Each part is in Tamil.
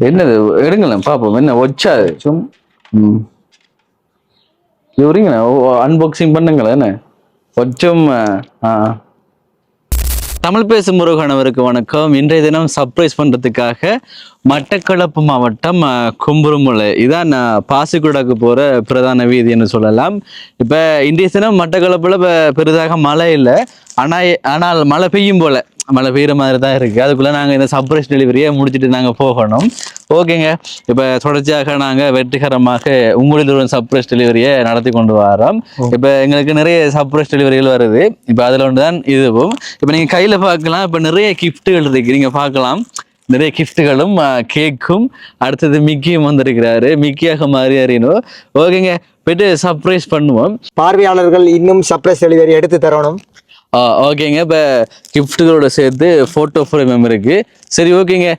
என்னது எடுங்களேன் பாப்போம் என்ன வச்சா சும். ம். அன்பாக்சிங் பண்ணுங்களேன் என்ன? கொஞ்சம் ஆ. தமிழ் பேசும் முருகன் அவருக்கு வணக்கம். இன்றைய தினம் சர்ப்ரைஸ் பண்ணுறதுக்காக மட்டக்களப்பு மாவட்டம் அஹ், கும்புருமுலை இதான் நான் பாசிக்குடாக்கு போகிற பிரதான வீதின்னு சொல்லலாம். இப்போ இன்றைய தினம் மட்டக்களப்பில் பெரிதாக மழை இல்லை. ஆனால் ஆனால் மழை பெய்யும் போல. மழை பெய்யுற மாதிரி தான் இருக்கு. அதுக்குள்ள நாங்க இந்த சர்ப்ரைஸ் டெலிவரியை முடிச்சுட்டு நாங்க போகணும். ஓகேங்க. இப்ப தொடர்ச்சியாக நாங்க வெற்றிகரமாக உங்களிடம் சர்ப்ரைஸ் டெலிவரியை நடத்தி கொண்டு வரோம். இப்ப எங்களுக்கு நிறைய சர்ப்ரைஸ் டெலிவரிகள் வருது. இப்ப அதுல ஒன்றுதான் இதுவும். இப்ப நீங்க கையில பார்க்கலாம். இப்ப நிறைய கிஃப்ட்டுகள் இருக்கு. நீங்க பார்க்கலாம். நிறைய கிஃப்ட்டுகளும் கேக்கும் அடுத்தது மிக்கியும் வந்திருக்கிறாரு. மிக்கியாக மாறி அறியணும் ஓகேங்க. போயிட்டு சர்ப்ரைஸ் பண்ணுவோம். பார்வையாளர்கள் இன்னும் சர்ப்ரைஸ் டெலிவரி எடுத்து தரணும். ஓகேங்க. இப்போ கிஃப்ட்டுகளோட சேர்த்து ஃபோட்டோ ஃப்ரேம் இருக்கு. சரி ஓகேங்க.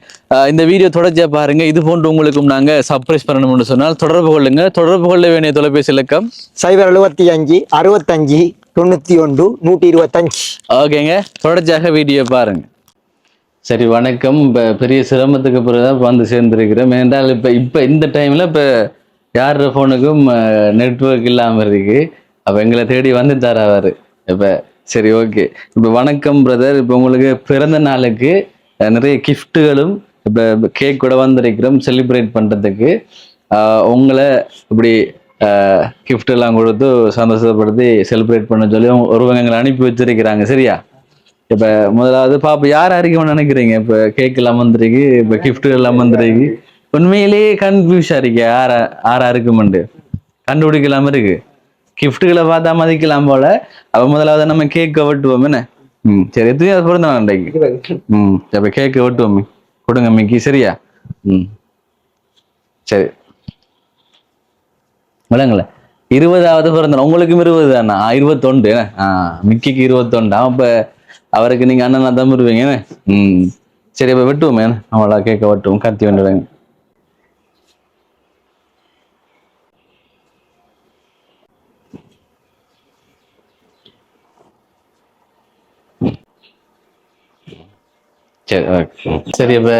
இந்த வீடியோ தொடர்ச்சியா பாருங்க. இது போன்று உங்களுக்கும் நாங்க சர்ப்ரைஸ் பண்ணணும்னு சொன்னால் தொடர்பு கொள்ளுங்க. தொடர்பு கொள்ள வேண்டிய தொலைபேசி இலக்கம்? சைபர் எழுபத்தி அஞ்சு அறுபத்தஞ்சு தொண்ணூத்தி ஒன்று நூற்றி இருபத்தஞ்சு. ஓகேங்க. தொடர்ச்சியாக வீடியோ பாருங்க. சரி வணக்கம். இப்போ பெரிய சிரமத்துக்கு பிறகு தான் வந்து சேர்ந்துருக்கிறோம். ஏனென்றால் இப்போ இப்போ இந்த டைமில் இப்போ யார் ஃபோனுக்கும் நெட்வொர்க் இல்லாமல் இருக்கு. அப்போ எங்களை தேடி வந்து தராவார் இப்போ சரி ஓகே இப்போ வணக்கம் பிரதர் இப்போ உங்களுக்கு பிறந்த நாளுக்கு நிறைய கிஃப்ட்டுகளும் இப்போ கேக் கூட வந்திருக்கிறோம் செலிப்ரேட் பண்ணுறதுக்கு உங்களை இப்படி கிஃப்ட் எல்லாம் கொடுத்து சந்தோஷப்படுத்தி செலிப்ரேட் பண்ண சொல்லி ஒருவங்க எங்களை அனுப்பி வச்சிருக்கிறாங்க. சரியா? இப்போ முதலாவது பாப்பா யார் அறிக்கணும்னு நினைக்கிறீங்க? இப்போ கேக் எல்லாம் வந்திருக்கு இப்போ கிஃப்ட் எல்லாம் வந்துருக்கு. உண்மையிலேயே கன்ஃபியூஸா இருக்கு. யார் யாரா இருக்குமெண்டு கண்டுபிடிக்கலாம இருக்கு. கிஃப்ட்டுகளை பார்த்தா மதிக்கலாம் போல. அப்ப முதலாவது நம்ம கேக்கை வெட்டுவோம் என்ன? ம். சரி எத்தனையோ பிறந்த நாள் அன்றைக்கு. ம். அப்ப கேக்கை வெட்டுவோம் கொடுங்க மிக்கி சரியா? ம். சரி. விளங்கல. இருபதாவது பிறந்த. உங்களுக்கும் இருபது தானா? இருபத்தொண்டு? ஆ மிக்கிக்கு இருபத்தொண்டு அப்ப அவருக்கு நீங்க அண்ணனா தான் வருவீங்க என்ன? ம். சரி அப்ப வெட்டுவோமே? அவளா கேட்க வெட்டுவோம் கத்தி வேண்டுவாங்க சரி ஓகே சரி இப்ப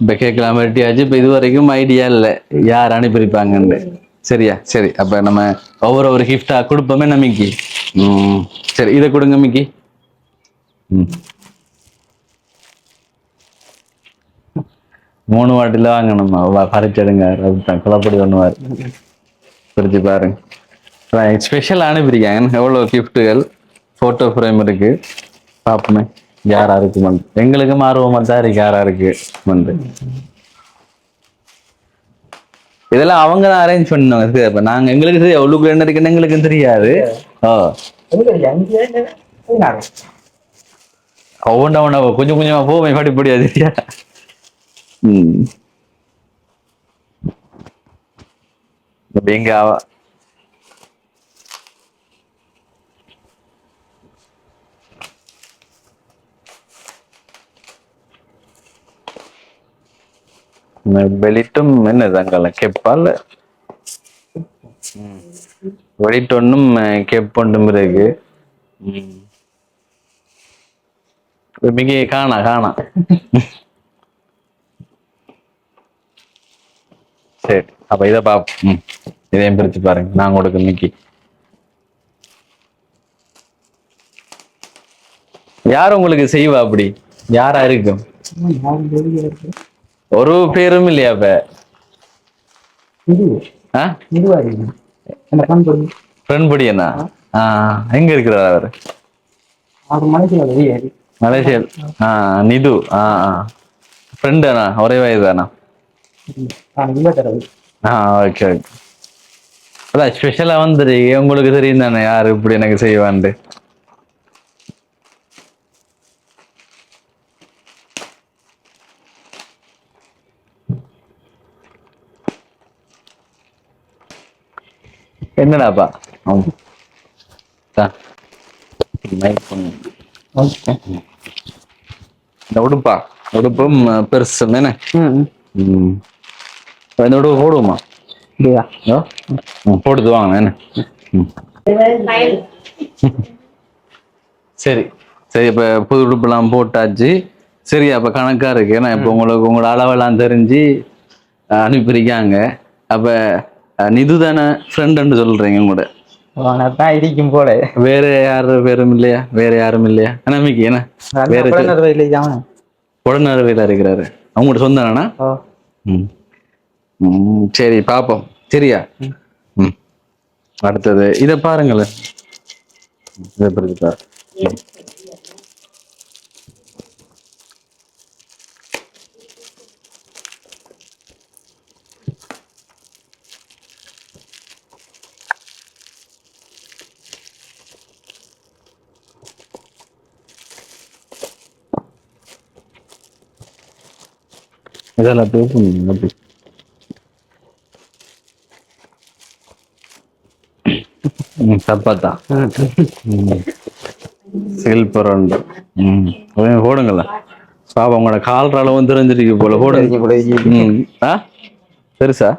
இப்ப கேட்கலாம் வெட்டியாச்சு இப்ப இது வரைக்கும் ஐடியா இல்ல. யார் அனுப்பியிருப்பாங்கன்னு. சரியா? சரி அப்ப நம்ம ஒவ்வொரு ஒரு கிஃப்டா கொடுப்போமே நம்பிக்கை ம். சரி இதை கொடுங்க மிக்கி. ம். மூணு வாட்டில நம்ம பறிச்செடுங்க. அதுதான் குழப்படி பண்ணுவார். பிரிச்சு பாருங்க. ஸ்பெஷல் அனுப்பியிருக்காங்க. எவ்வளோ கிஃப்ட்டுகள் ஃபோட்டோ ஃப்ரேம் இருக்கு. பார்ப்போமே. யாரா இருக்கு எங்களுக்கும் ஆர்வமா தான் இருக்கு யாரா இருக்கு வந்து இதெல்லாம் அவங்க தான் அரேஞ்ச் பண்ணுவாங்க சரி, நாங்க எங்களுக்கு தெரியும் உள்ளுக்குள்ள என்ன இருக்குன்னு எங்களுக்கும் தெரியாது. ஒவ்வொன்றா ஒன்றா கொஞ்சம் கொஞ்சமா போவேன் படிப்படியா சரியா? ம். எங்க வெளிட்டும் என்ன தங்கல கெப்பால் வெளிட்டொன்னும் கெப்பொண்டும் இருக்கு மிக காணா காணா. சரி அப்ப இதை பாப் இதையும் பிரிச்சு பாருங்க. நான் கொடுக்க மிக்கி. யார் உங்களுக்கு செய்வா அப்படி? யாரா இருக்கும்? ஒரு பேரும் இல்லையா இப்ப ஆ? ஃப்ரெண்ட் படியண்ணா ஆ. எங்க இருக்கிறார் அவர்? மலேசியா ஆ நிது. ஆ ஃப்ரெண்டாண்ணா ஒரே வயது தானா ஆ ஓகே ஓகே அதான் ஸ்பெஷலா வந்துரு உங்களுக்கு தெரியும் தானே யாரு இப்படி எனக்கு செய்வான்ட்டு? என்னடாப்பா. இந்த உடுப்பா. உடுப்பும் பெருசு தானே இந்த உடுப்பு போடுவோமா? போடுது வாங்க என்ன. சரி. சரி இப்ப புது உடுப்பெல்லாம் போட்டாச்சு. சரி அப்ப கணக்கா இருக்கு. ஏன்னா இப்ப உங்களுக்கு உங்களோட அளவெல்லாம் தெரிஞ்சு அனுப்பியிருக்காங்க. அப்ப நிது தானே ஃப்ரெண்டுன்னு சொல்றீங்க உங்களோட? தான் இருக்கும் போல. வேற யாரும் பேரும் இல்லையா? வேற யாரும் இல்லையா? நம்பிக்கை என்ன? வேற உடனே இருக்கிறாரு. அவங்களோட சொந்தானா ம். சரி பாப்போம். சரியா? ம். அடுத்தது இதை பாருங்களேன். இதை பிறகு ம். இதெல்லாம் பேசணும் அப்படி ம், சப்பாத்தா சில்பரண்டு ம் போடுங்களேன் பாப்பா உங்களோட கால்ற அளவும் தெரிஞ்சிருக்கு போல போடுங்க ம் ஆ பெருசா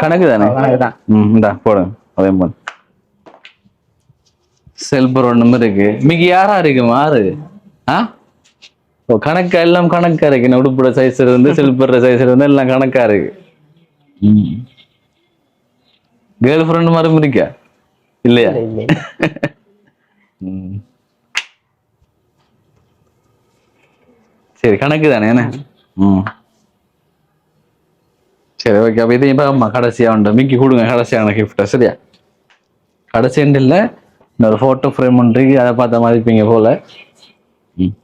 கணக்கு தானே ம் இந்தா போடுங்க அதே போடு செல்பர் ஒண்ணும் இருக்கு மிக யாரா இருக்கு மாறு ஆ ஓ கணக்கா? எல்லாம் கணக்கா இருக்கு. இந்த உடுப்புட சைஸ் இருந்து செல்பர் சைஸ் இருந்து எல்லாம் கணக்கா இருக்கு. கேர்ள் ஃப்ரெண்ட் மாதிரி இருக்கா இல்லையா? ம். சரி கணக்கு தானே என்ன? ம். சரி ஓகே அப்ப இதையும் அம்மா கடைசியா உண்டு மிக்கி கொடுங்க கடைசியான கிஃப்ட் சரியா? கடைசி end இல்ல இன்னொரு போட்டோ ஃப்ரேம் ஒன்று அதை பார்த்தா மதிப்பீங்க போல. ம்.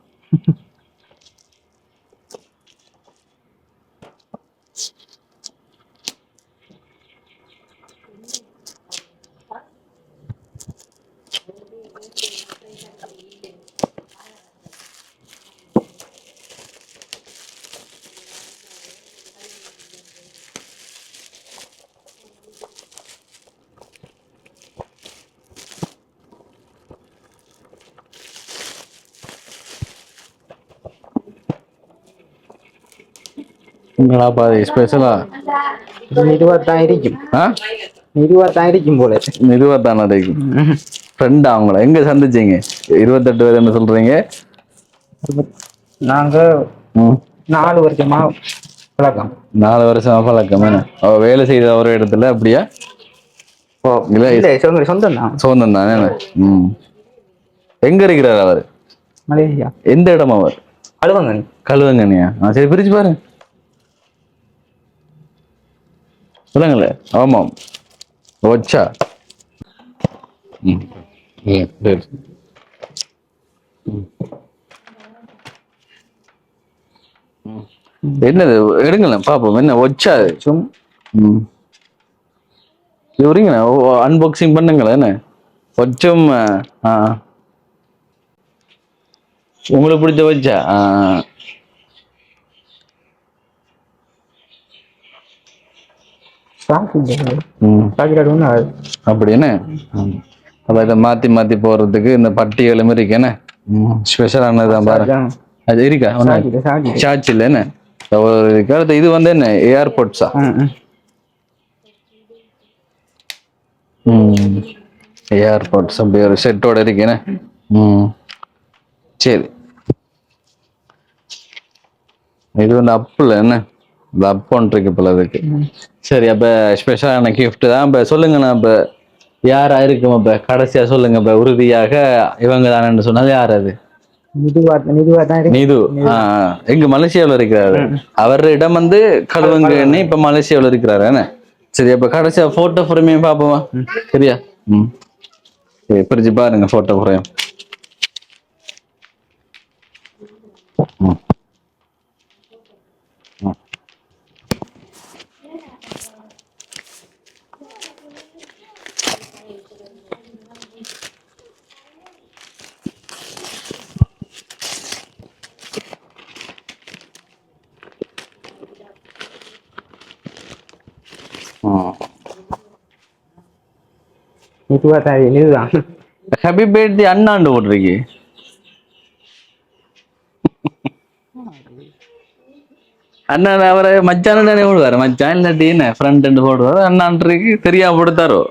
இருபத்தான் இருக்கும் ஆ இருபத்தான் இருக்கும் போல இருக்கும் ஃப்ரெண்டா அவங்கள எங்க சந்திச்சீங்க இருபத்தெட்டு வயது என்ன சொல்றீங்க நாங்க நாலு வருஷமா பழக்கம் நாலு வருஷம் பழக்கம் அவ வேலை செய்த ஒரு இடத்துல அப்படியா சொந்தம் தான் சொந்தம் தானே ம் எங்க இருக்கிறார் அவர் மலேசியா எந்த இடம் அவர் அழுவங்க கழுவங்கனியா சரி பிரிச்சு பாருங்க சொல்லுங்களேன் ஆமாம். ம். என்னது? எடுங்களேன் பாப்போம். என்ன அது? சும். வரீங்களா அன்பாக்சிங் பண்ணுங்களேன் என்ன? ஒச்சும் ஆ உங்களுக்கு பிடிச்ச வச்சா ஆ ம் சாக்லேட் ஒன்று அப்படின்னு அப்ப இதை மாத்தி மாத்தி போறதுக்கு இந்த பட்டியலும் இருக்கு என்ன? ஸ்பெஷலானதுதான் பாரு. அது இருக்கா? சார்ஜ் இல்லை என்ன. அடுத்து இது வந்து என்ன? ஏர்போர்ட்ஸா ம் ஏர்போர்ட்ஸ் அப்படி ஒரு செட்டோட இருக்கு என்ன? ம். சரி. இது வந்து அப்பில் என்ன? இந்த அப் இருக்கு போல அதுக்கு சரி அப்ப ஸ்பெஷலான கிஃப்ட் தான். இப்ப சொல்லுங்கண்ணா இப்ப யாரா இருக்கும் அப்ப கடைசியா சொல்லுங்க. இப்ப உறுதியாக இவங்க தானேன்னு சொன்னது யார் அது? இருக்கு. நீது. எங்க மலேசியாவில் இருக்கிறாரு. அவர் இடம் வந்து கழுவங்கன்னு இப்ப மலேசியாவில் இருக்கிறாரு. என்ன? சரி அப்ப கடைசியா போட்டோ ஃப்ரேமே பாப்போமா சரியா? ம். சரி பிரிச்சு பாருங்க போட்டோ ஃப்ரேம் ம். நிதுவா தான் இருக்கு நிதுதான் ஹாப்பி பர்த்டே அண்ணாண்டு போட்டிருக்கு. அண்ணா அவரை மச்சான் தானே போடுவாரு. மச்சான் இல்லாட்டி என்ன ஃப்ரெண்ட் போடுவாரு. அண்ணான்றிருக்கு தெரியாம போடுத்தாரோ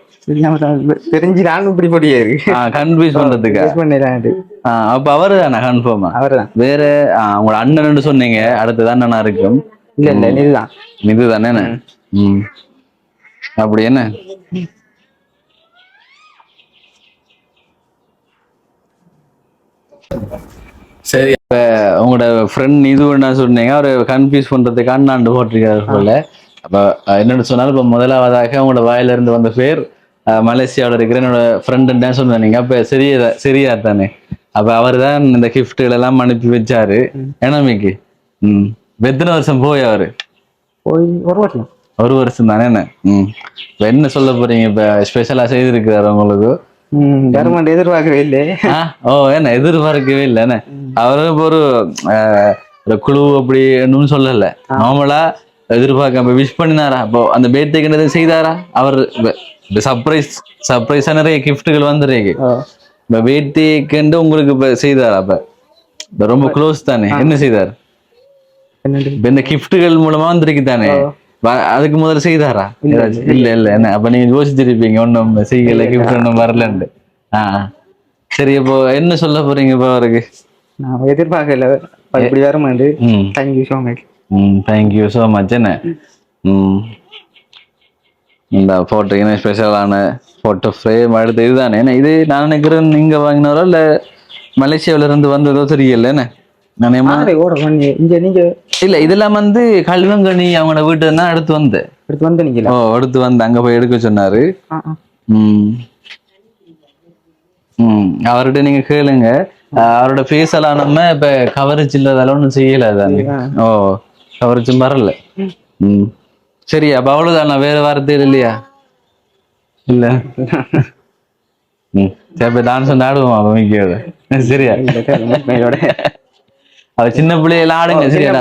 தான் தெரிஞ்சு நானும் இப்படி முடியாது கன்ஃபியூஸ் பண்றதுக்கா? அப்ப அவரு தானே கன்ஃபார்மா அவர்தான் வேற உங்களோட அண்ணன் சொன்னீங்க. அடுத்ததான் அண்ணனா இருக்கும். இல்ல இல்ல இதுதான் இது தானே ம். அப்படி என்ன? சரி இப்ப உங்களோட ஃப்ரெண்ட் இது என்ன சொன்னீங்க? அவரை கன்ஃபியூஸ் பண்றதுக்கு அண்ணாண்டு போட்டிருக்காரு போல. அப்ப என்னன்னு சொன்னாலும் இப்ப முதலாவதாக உங்களோட வாயில இருந்து வந்த பேர் மலேசியாவுல இருக்கிற என்னோட ஃப்ரெண்டுன்னு தான் சொன்னீங்க அப்ப சரியா சரியா தானே. அப்ப அவர் தான் இந்த கிஃப்ட்டுகள் எல்லாம் அனுப்பி வச்சாரு. எனமிக்கு ம். எத்தனை வருஷம் போய் அவரு? போய் ஒரு வருஷம். ஒரு வருஷம் தானே என்ன? ம். இப்ப என்ன சொல்ல போறீங்க? இப்ப ஸ்பெஷலா செய்திருக்கிறாரு உங்களுக்கு? கவர்மெண்ட் எதிர்பார்க்கவே இல்லை. ஓ என்ன எதிர்பார்க்கவே இல்லை என்ன? அவரு இப்ப ஒரு ஒரு குழு அப்படின்னு சொல்லல. நார்மலா எதிர்பார்க்க விஷ் பண்ணினாரா? அப்போ அந்த பேர்த்டேக்கு செய்தாரா? அவர் சர்ப்ரைஸ் சர்ப்ரைஸா நிறைய கிஃப்ட்டுகள் வந்துருக்கு. இப்ப பேர்த்டேக்குண்டு உங்களுக்கு இப்ப செய்தாரா அப்ப? இப்ப ரொம்ப க்ளோஸ் தானே. என்ன செய்தார்? இப்ப இந்த கிஃப்ட்டுகள் மூலமா வந்திருக்கு தானே. அதுக்கு முதல்ல செய்தாரா? இல்ல இல்ல என்ன அப்ப நீங்க யோசிச்சிருப்பீங்க ஒண்ணும் செய்யல கிஃப்ட் ஒண்ணும் வரலன்னு ஆ ஆ. சரி இப்போ என்ன சொல்ல போறீங்க இப்போ அவருக்கு? நான் எதிர்பார்க்கல. இப்படி வருமாண்டு ம். தேங்க்யூ ஸோ மச் ம் தேங்க்யூ ஸோ மச் என்ன? ம். இந்த ஃபோட்டோ என்ன ஸ்பெஷலான ஃபோட்டோ ஃப்ரேம் அடுத்து இதுதானே? என்ன இது நான் நினைக்கிறேன் நீங்க வாங்கினாரோ இல்ல மலேசியாவில இருந்து வந்ததோ தெரியல என்ன? நான் ஓட பண்ணி இங்க நீங்க இல்ல இதெல்லாம் வந்து கல்வங்கனி அவங்களோட வீட்டு தான் எடுத்து வந்தேன் எடுத்து வந்து ஓ எடுத்து வந்து அங்க போய் எடுக்க சொன்னாரு ம் ம் அவர்கிட்ட நீங்க கேளுங்க அவரோட ஃபேஸ் எல்லாம் நம்ம இப்ப கவரேஜ் இல்லாதால ஒன்றும் செய்யல தானே ஓ கவரேஜும் வரல ம் சரி அப்ப அவ்வளவுதானா வேற வார்த்தை இல்லையா இல்ல ம் சரி டான்ஸ் ஆடுவோம் மிக்கோட சரியா அவ சின்ன பிள்ளையில ஆடுங்க சரியா.